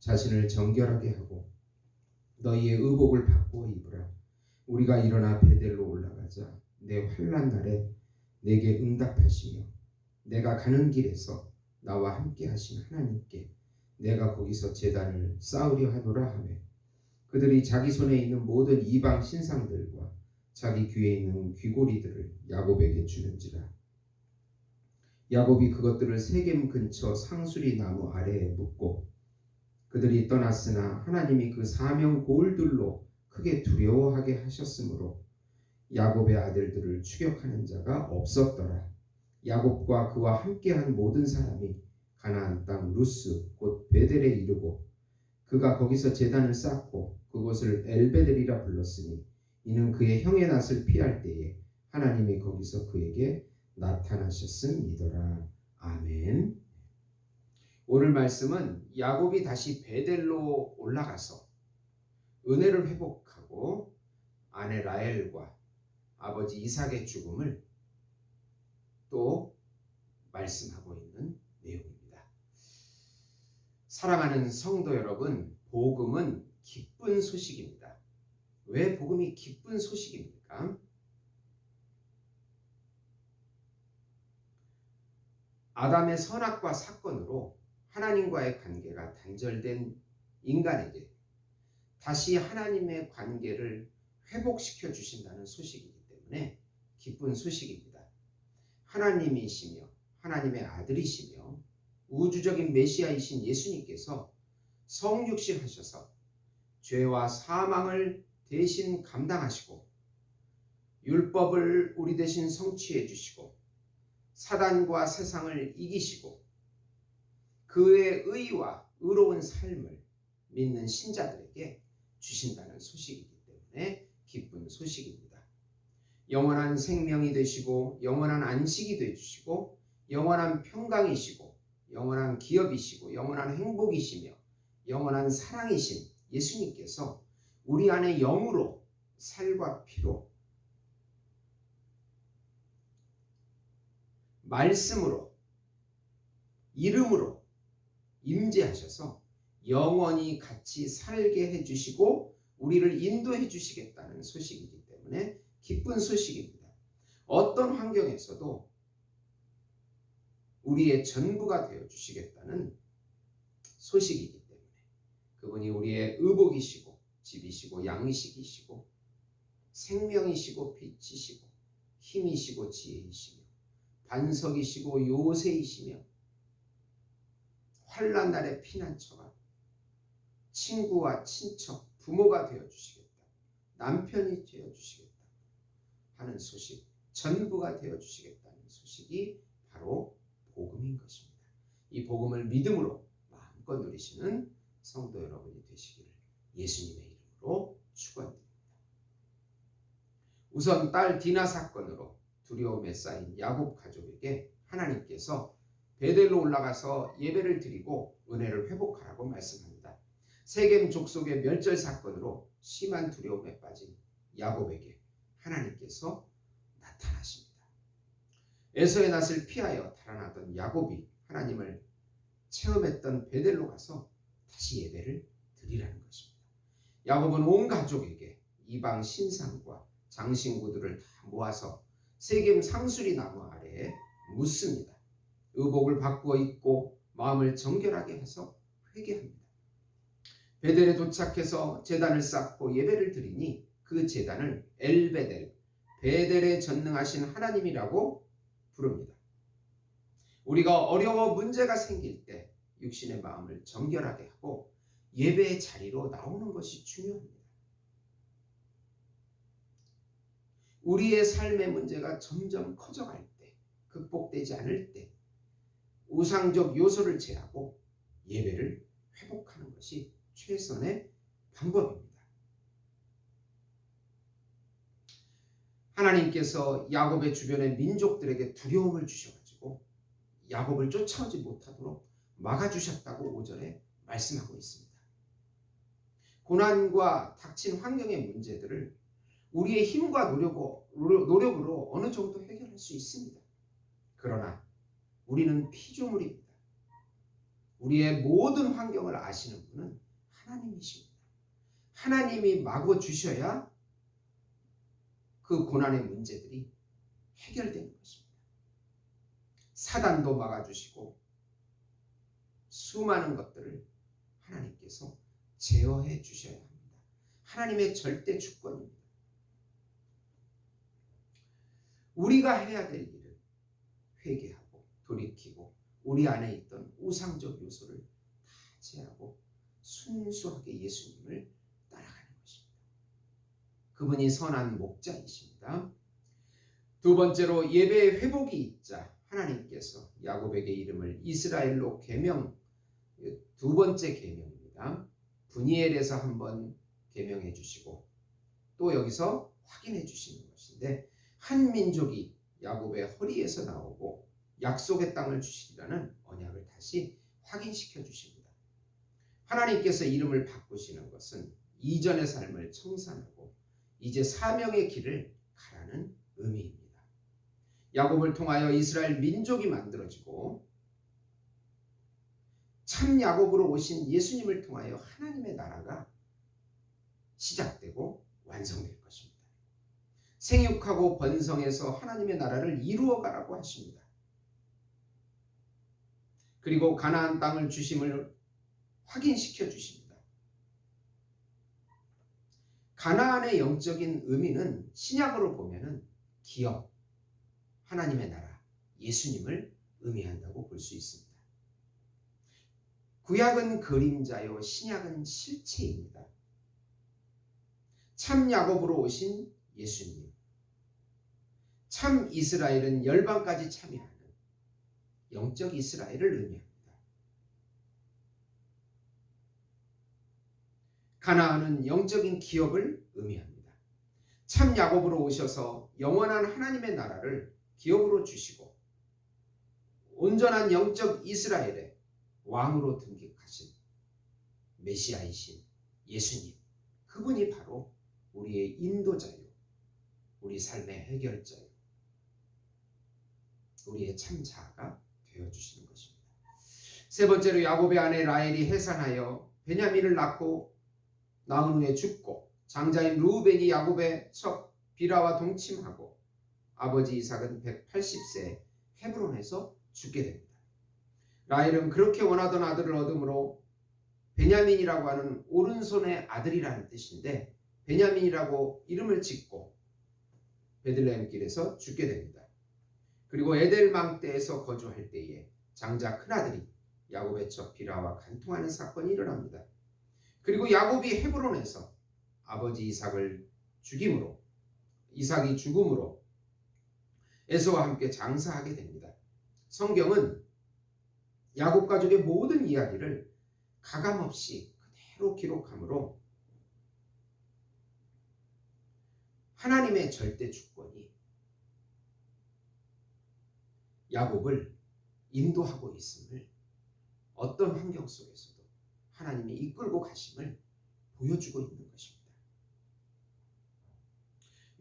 자신을 정결하게 하고 너희의 의복을 바꾸어 입으라. 우리가 일어나 베델로 올라가자. 내 환난 날에 내게 응답하시며 내가 가는 길에서 나와 함께 하신 하나님께 내가 거기서 제단을 쌓으려 하노라 하며 그들이 자기 손에 있는 모든 이방 신상들과 자기 귀에 있는 귀고리들을 야곱에게 주는지라. 야곱이 그것들을 세겜 근처 상수리 나무 아래에 묻고 그들이 떠났으나 하나님이 그 사명 고을들로 크게 두려워하게 하셨으므로 야곱의 아들들을 추격하는 자가 없었더라. 야곱과 그와 함께한 모든 사람이 가나안 땅 루스 곧 베델에 이르고 그가 거기서 제단을 쌓고 그곳을 엘베델이라 불렀으니 이는 그의 형의 낯을 피할 때에 하나님이 거기서 그에게 나타나셨음이더라. 아멘. 오늘 말씀은 야곱이 다시 베델로 올라가서 은혜를 회복하고 아내 라헬과 아버지 이삭의 죽음을 또 말씀하고 있는 내용입니다. 사랑하는 성도 여러분, 복음은 기쁜 소식입니다. 왜 복음이 기쁜 소식입니까? 아담의 선악과 사건으로 하나님과의 관계가 단절된 인간에게 다시 하나님의 관계를 회복시켜 주신다는 소식이기 때문에 기쁜 소식입니다. 하나님이시며 하나님의 아들이시며 우주적인 메시아이신 예수님께서 성육신 하셔서 죄와 사망을 대신 감당하시고 율법을 우리 대신 성취해 주시고 사단과 세상을 이기시고 그의 의와 의로운 삶을 믿는 신자들에게 주신다는 소식이기 때문에 기쁜 소식입니다. 영원한 생명이 되시고 영원한 안식이 되주시고 영원한 평강이시고 영원한 기업이시고 영원한 행복이시며 영원한 사랑이신 예수님께서 우리 안에 영으로 살과 피로 말씀으로 이름으로 임재하셔서 영원히 같이 살게 해주시고 우리를 인도해 주시겠다는 소식이기 때문에 기쁜 소식입니다. 어떤 환경에서도 우리의 전부가 되어 주시겠다는 소식이기 때문에 그분이 우리의 의복이시고 집이시고 양식이시고 생명이시고 빛이시고 힘이시고 지혜이시며 반석이시고 요새이시며 환란 날의 피난처가 친구와 친척, 부모가 되어 주시겠다. 남편이 되어 주시겠다. 하는 소식, 전부가 되어 주시겠다는 소식이 바로 복음인 것입니다. 이 복음을 믿음으로 마음껏 누리시는 성도 여러분이 되시기를 예수님의 이름으로 축원드립니다. 우선 딸 디나 사건으로 두려움에 쌓인 야곱 가족에게 하나님께서 베델로 올라가서 예배를 드리고 은혜를 회복하라고 말씀합니다. 세겜 족속의 멸절 사건으로 심한 두려움에 빠진 야곱에게 하나님께서 나타나십니다. 에서의 낯을 피하여 달아나던 야곱이 하나님을 체험했던 베델로 가서 다시 예배를 드리라는 것입니다. 야곱은 온 가족에게 이방 신상과 장신구들을 다 모아서 세겜 상수리 나무 아래에 묻습니다. 의복을 바꾸어 입고 마음을 정결하게 해서 회개합니다. 베델에 도착해서 제단을 쌓고 예배를 드리니 그 제단을 엘베델, 베델에 전능하신 하나님이라고 부릅니다. 우리가 어려워 문제가 생길 때 육신의 마음을 정결하게 하고 예배의 자리로 나오는 것이 중요합니다. 우리의 삶의 문제가 점점 커져갈 때, 극복되지 않을 때, 우상적 요소를 제하고 예배를 회복하는 것이 최선의 방법입니다. 하나님께서 야곱의 주변의 민족들에게 두려움을 주셔가지고 야곱을 쫓아오지 못하도록 막아주셨다고 5절에 말씀하고 있습니다. 고난과 닥친 환경의 문제들을 우리의 힘과 노력으로, 노력으로 어느 정도 해결할 수 있습니다. 그러나 우리는 피조물입니다. 우리의 모든 환경을 아시는 분은 하나님이십니다. 하나님이 막어 주셔야 그 고난의 문제들이 해결되는 것입니다. 사단도 막아주시고 수많은 것들을 하나님께서 제어해 주셔야 합니다. 하나님의 절대 주권입니다. 우리가 해야 될 일은 회개하고 돌이키고 우리 안에 있던 우상적 요소를 다 제하고 순수하게 예수님을 따라가는 것입니다. 그분이 선한 목자이십니다. 두 번째로 예배의 회복이 있자 하나님께서 야곱에게 이름을 이스라엘로 개명 두 번째 개명입니다. 분이엘에서 한번 개명해 주시고 또 여기서 확인해 주시는 것인데 한 민족이 야곱의 허리에서 나오고 약속의 땅을 주시리라는 언약을 다시 확인시켜 주십니다. 하나님께서 이름을 바꾸시는 것은 이전의 삶을 청산하고 이제 사명의 길을 가라는 의미입니다. 야곱을 통하여 이스라엘 민족이 만들어지고 참 야곱으로 오신 예수님을 통하여 하나님의 나라가 시작되고 완성될 것입니다. 생육하고 번성해서 하나님의 나라를 이루어 가라고 하십니다. 그리고 가나안 땅을 주심을 확인시켜 주십니다. 가나안의 영적인 의미는 신약으로 보면은 기업, 하나님의 나라, 예수님을 의미한다고 볼 수 있습니다. 구약은 그림자요, 신약은 실체입니다. 참 야곱으로 오신 예수님, 참 이스라엘은 열방까지 참여하는 영적 이스라엘을 의미합니다. 가나안은 영적인 기업을 의미합니다. 참 야곱으로 오셔서 영원한 하나님의 나라를 기업으로 주시고 온전한 영적 이스라엘의 왕으로 등극하신 메시아이신 예수님 그분이 바로 우리의 인도자요 우리 삶의 해결자요 우리의 참 자아가 되어 주시는 것입니다. 세 번째로 야곱의 아내 라헬이 해산하여 베냐민을 낳고 낳은 후에 죽고 장자인 루벤이 야곱의 척 비라와 동침하고 아버지 이삭은 180세 헤브론에서 죽게 됩니다. 라헬은 그렇게 원하던 아들을 얻음으로 베냐민이라고 하는 오른손의 아들이라는 뜻인데 베냐민이라고 이름을 짓고 베들레헴 길에서 죽게 됩니다. 그리고 에델망 때에서 거주할 때에 장자 큰아들이 야곱의 척 비라와 간통하는 사건이 일어납니다. 그리고 야곱이 헤브론에서 아버지 이삭을 죽임으로 이삭이 죽음으로 에서와 함께 장사하게 됩니다. 성경은 야곱 가족의 모든 이야기를 가감없이 그대로 기록하므로 하나님의 절대 주권이 야곱을 인도하고 있음을 어떤 환경 속에서도 하나님이 이끌고 가심을 보여주고 있는 것입니다.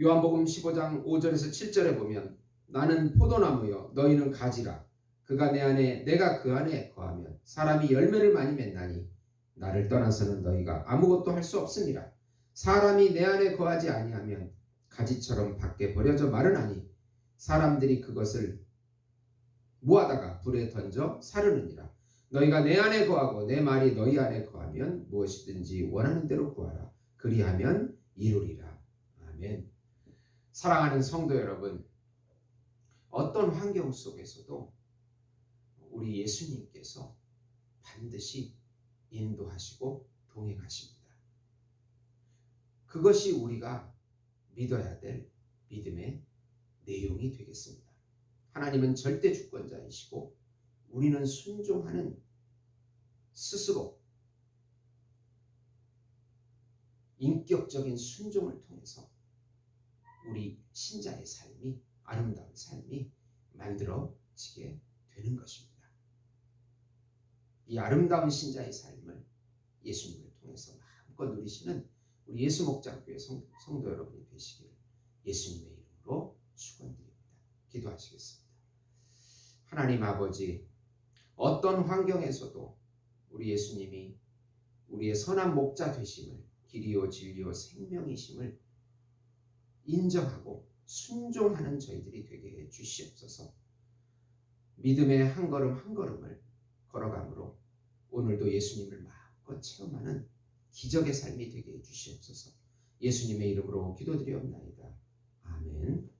요한복음 15장 5절에서 7절에 보면 나는 포도나무여 너희는 가지라 그가 내 안에 내가 그 안에 거하면 사람이 열매를 많이 맺나니 나를 떠나서는 너희가 아무것도 할 수 없습니다. 사람이 내 안에 거하지 아니하면 가지처럼 밖에 버려져 마르나니 사람들이 그것을 모아다가 불에 던져 사르느니라. 너희가 내 안에 거하고 내 말이 너희 안에 거하면 무엇이든지 원하는 대로 구하라. 그리하면 이루리라. 아멘. 사랑하는 성도 여러분, 어떤 환경 속에서도 우리 예수님께서 반드시 인도하시고 동행하십니다. 그것이 우리가 믿어야 될 믿음의 내용이 되겠습니다. 하나님은 절대 주권자이시고 우리는 순종하는 스스로 인격적인 순종을 통해서 우리 신자의 삶이 아름다운 삶이 만들어지게 되는 것입니다. 이 아름다운 신자의 삶을 예수님을 통해서 마음껏 누리시는 우리 예수 목장교회 성, 성도 여러분이 되시기를 예수님의 이름으로 축원드립니다. 기도하시겠습니다. 하나님 아버지 어떤 환경에서도 우리 예수님이 우리의 선한 목자 되심을 길이요 진리요 생명이심을 인정하고 순종하는 저희들이 되게 해 주시옵소서. 믿음의 한 걸음 한 걸음을 걸어감으로 오늘도 예수님을 마음껏 체험하는 기적의 삶이 되게 해 주시옵소서. 예수님의 이름으로 기도드리옵나이다. 아멘.